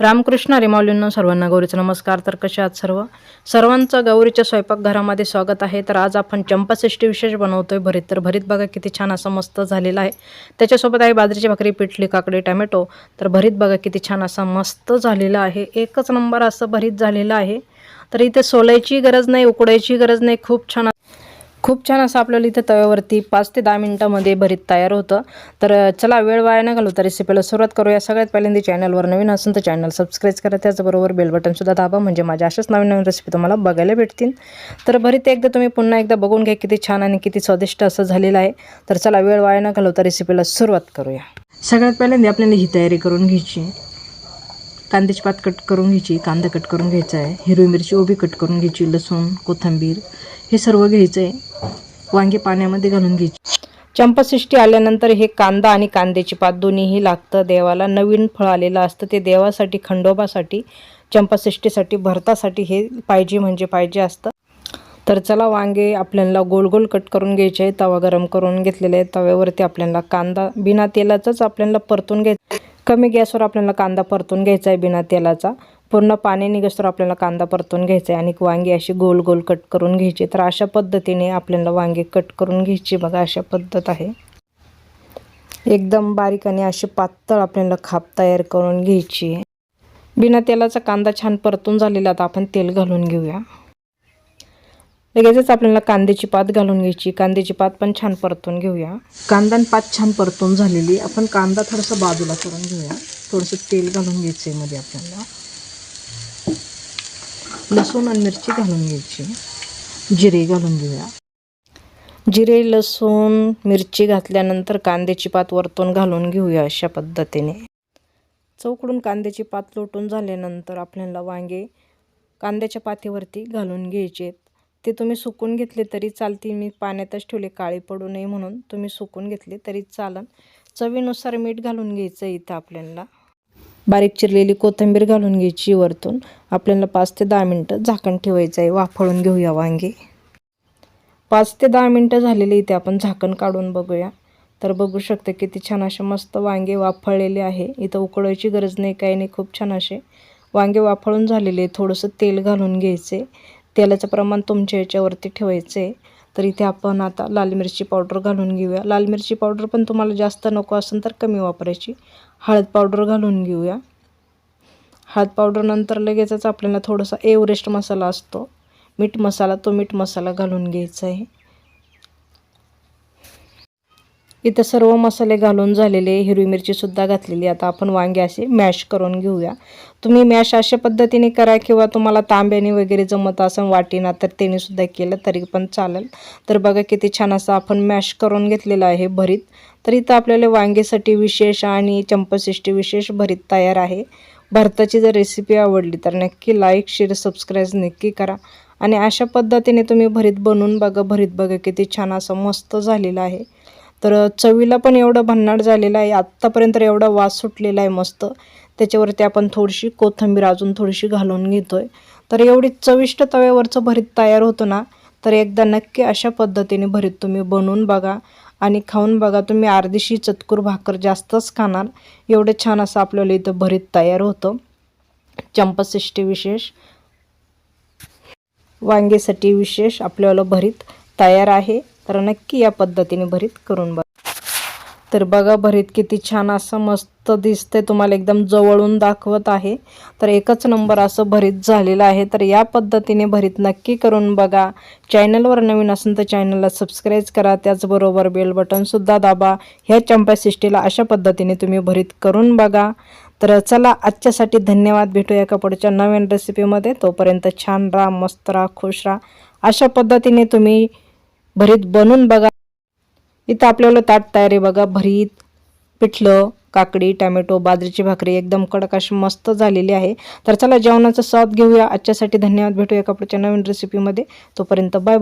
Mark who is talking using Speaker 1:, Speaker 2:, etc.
Speaker 1: रामकृष्ण रिमावलींनो सर्वांना गौरीचा नमस्कार. तर कसे आहात सर्व? सर्वांचं गौरीच्या स्वयंपाकघरामध्ये स्वागत आहे. तर आज आपण चंपाषष्टी विशेष बनवतोय भरीत. तर भरीत बघा किती छान असं मस्त झालेलं आहे. त्याच्यासोबत आहे बाजरीची भाकरी पिठली काकडी टॅमॅटो. तर भरीत बघा किती छान असा मस्त झालेलं आहे. एकच नंबर असं भरीत झालेलं आहे. तर इथे सोलायची गरज नाही उकडायची गरज नाही. खूप छान खूप छान असं आपल्याला इथे तव्यावरती पाच ते दहा मिनटामध्ये भरीत तयार होतं. तर चला वेळ वाया न घालू तर रेसिपीला सुरुवात करूया. सगळ्यात पहिल्यांदा चॅनलवर नवीन असून तर चॅनल सबस्क्राईब करा. त्याचबरोबर बेल बटनसुद्धा दाबा. म्हणजे माझ्या अशाच नवीन नवीन रेसिपी तुम्हाला बघायला भेटतील. तर भरीत एकदा तुम्ही पुन्हा एकदा बघून घ्या किती छान आणि किती स्वादिष्ट असं झालेलं आहे. तर चला वेळ वाया न घालू तर रेसिपीला सुरुवात करूया. सगळ्यात पहिल्यांदा आपल्याला ही तयारी करून घ्यायची कांद्याची पात कट करून घ्यायची कांदा कट करून घ्यायचा आहे. हिरवी मिरची उभी कट करून घ्यायची लसूण कोथिंबीर. हे सर्व घ्यायचं आहे वांगे पाण्यामध्ये घालून घ्यायची. चंपासृष्टी आल्यानंतर हे कांदा आणि कांद्याची पात दोन्हीही लागतं. देवाला नवीन फळ आलेलं असतं. ते देवासाठी खंडोबासाठी चंपासृष्टीसाठी भरतासाठी हे पाहिजे म्हणजे पाहिजे असतं. तर चला वांगे आपल्याला गोल गोल कट करून घ्यायचे आहे तवा गरम करून घेतलेले आहे तव्यावरती आपल्याला कांदा बिना तेलाचाच आपल्याला परतून घ्यायचा. कमी गॅसवर आपल्याला कांदा परतून घ्यायचा आहे बिना तेलाचा. पूर्ण पाणी निघसवर आपल्याला कांदा परतून घ्यायचा आहे आणि वांगी अशी गोल गोल कट करून घ्यायची तर अशा पद्धतीने आपल्याला वांगे कट करून घ्यायची बघा अशा पद्धत आहे. एकदम बारीक आणि अशी पातळ आपल्याला खाप तयार करून घ्यायची आहे. बिना तेलाचा कांदा छान परतून झालेला आता आपण तेल घालून घेऊया. लगेचच आपल्याला कांद्याची पात घालून घ्यायची. कांद्याची पात पण छान परतून घेऊया. कांदा आणि पात छान परतून झालेली आपण कांदा थोडासा बाजूला करून घेऊया. थोडंसं तेल घालून घ्यायचं आहे मध्ये आपल्याला. लसूण आणि मिरची घालून घ्यायची. जिरे घालून घेऊया. जिरे लसूण मिरची घातल्यानंतर कांद्याची पात वरतून घालून घेऊया अशा पद्धतीने. चौकडून कांद्याची पात लोटून झाल्यानंतर आपल्याला वांगे कांद्याच्या पातीवरती घालून घ्यायचे ते तुम्ही सुकून घेतले तरी चालतील. मी पाण्यातच ठेवले काळी पडू नये म्हणून तुम्ही सुकून घेतले तरी चालन. चवीनुसार मीठ घालून घ्यायचं इथं आपल्याला. बारीक चिरलेली कोथिंबीर घालून घ्यायची वरतून. आपल्याला पाच ते दहा मिनटं झाकण ठेवायचं आहे. वाफळून घेऊया वांगे. पाच ते दहा मिनटं झालेली इथे. आपण झाकण काढून बघूया. तर बघू शकता किती छान असे मस्त वांगे वाफळलेले आहे. इथं उकळायची गरज नाही काही नाही. खूप छान असे वांगे वाफळून झालेले थोडंसं तेल घालून घ्यायचे तेलाचं प्रमाण तुमच्या याच्यावरती ठेवायचे तर इथे आपण आता लाल मिरची पावडर घालून घेऊया. लाल मिरची पावडर पण तुम्हाला जास्त नको असेल तर कमी वापरायची. हळद पावडर घालून घेऊया. हळद पावडरनंतर लगेचच आपल्याला थोडासा एव्हरेस्ट मसाला असतो. मीठ मसाला तो मीठ मसाला घालून घ्यायचा आहे. इथं सर्व मसाले घालून झालेले हिरवी मिरचीसुद्धा घातलेली. आता आपण वांगे असे मॅश करून घेऊया. तुम्ही मॅश अशा पद्धतीने करा किंवा तुम्हाला तांब्याने वगैरे जमत असं वाटीना तर त्याने सुद्धा केलं तरी पण चालेल. तर बघा किती छान असं आपण मॅश करून घेतलेलं आहे भरीत. तर इथं आपल्याला वांगेसाठी विशेष आणि चंपसिष्टी विशेष भरीत तयार आहे. भरताची जर रेसिपी आवडली तर नक्की लाईक शेअर सबस्क्राईब नक्की करा. आणि अशा पद्धतीने तुम्ही भरीत बनवून बघा भरीत बघा किती छान असं मस्त झालेलं आहे. तर चवीला पण एवढं भन्नाट झालेलं आहे. आत्तापर्यंत एवढा वास सुटलेला आहे मस्त. त्याच्यावरती आपण थोडीशी कोथिंबीर अजून थोडीशी घालून घेतोय. तर एवढी चविष्ट तव्यावरचं भरीत तयार होतं ना तर एकदा नक्की अशा पद्धतीने भरीत तुम्ही बनवून बघा आणि खाऊन बघा. तुम्ही अर्धीशी चतकूर भाकर जास्तच खाणार. एवढं छान असं आपल्याला इथं भरीत तयार होतं. चंपसृष्टी विशेष. वांगेसाठी विशेष आपल्याला भरीत तयार आहे. तर नक्की या पद्धतीने भरीत करून बघा. तर बघा भरीत किती छान असं मस्त दिसते तुम्हाला एकदम जवळून दाखवत आहे. तर एकच नंबर असं भरीत झालेलं आहे. तर या पद्धतीने भरीत नक्की करून बघा. चॅनलवर नवीन असेल तर चॅनलला सबस्क्राईब करा. त्याचबरोबर बेल बटनसुद्धा दाबा. ह्या चंपा सिष्टीला अशा पद्धतीने तुम्ही भरीत करून बघा. तर चला आजच्यासाठी धन्यवाद. भेटूया कपडच्या नवीन रेसिपीमध्ये तोपर्यंत छान राहा मस्त राहा खुश राहा. अशा पद्धतीने तुम्ही भरीत बनवून बघा. इथं आपल्याला ताट तयार आहे बघा. भरीत पिठलं काकडी टॅमॅटो बाजरीची भाकरी एकदम कडक अशी मस्त झालेली आहे. तर चला जेवणाचा स्वाद घेऊया. आजच्यासाठी धन्यवाद. भेटूया का पुढच्या नवीन रेसिपीमध्ये तोपर्यंत बाय बाय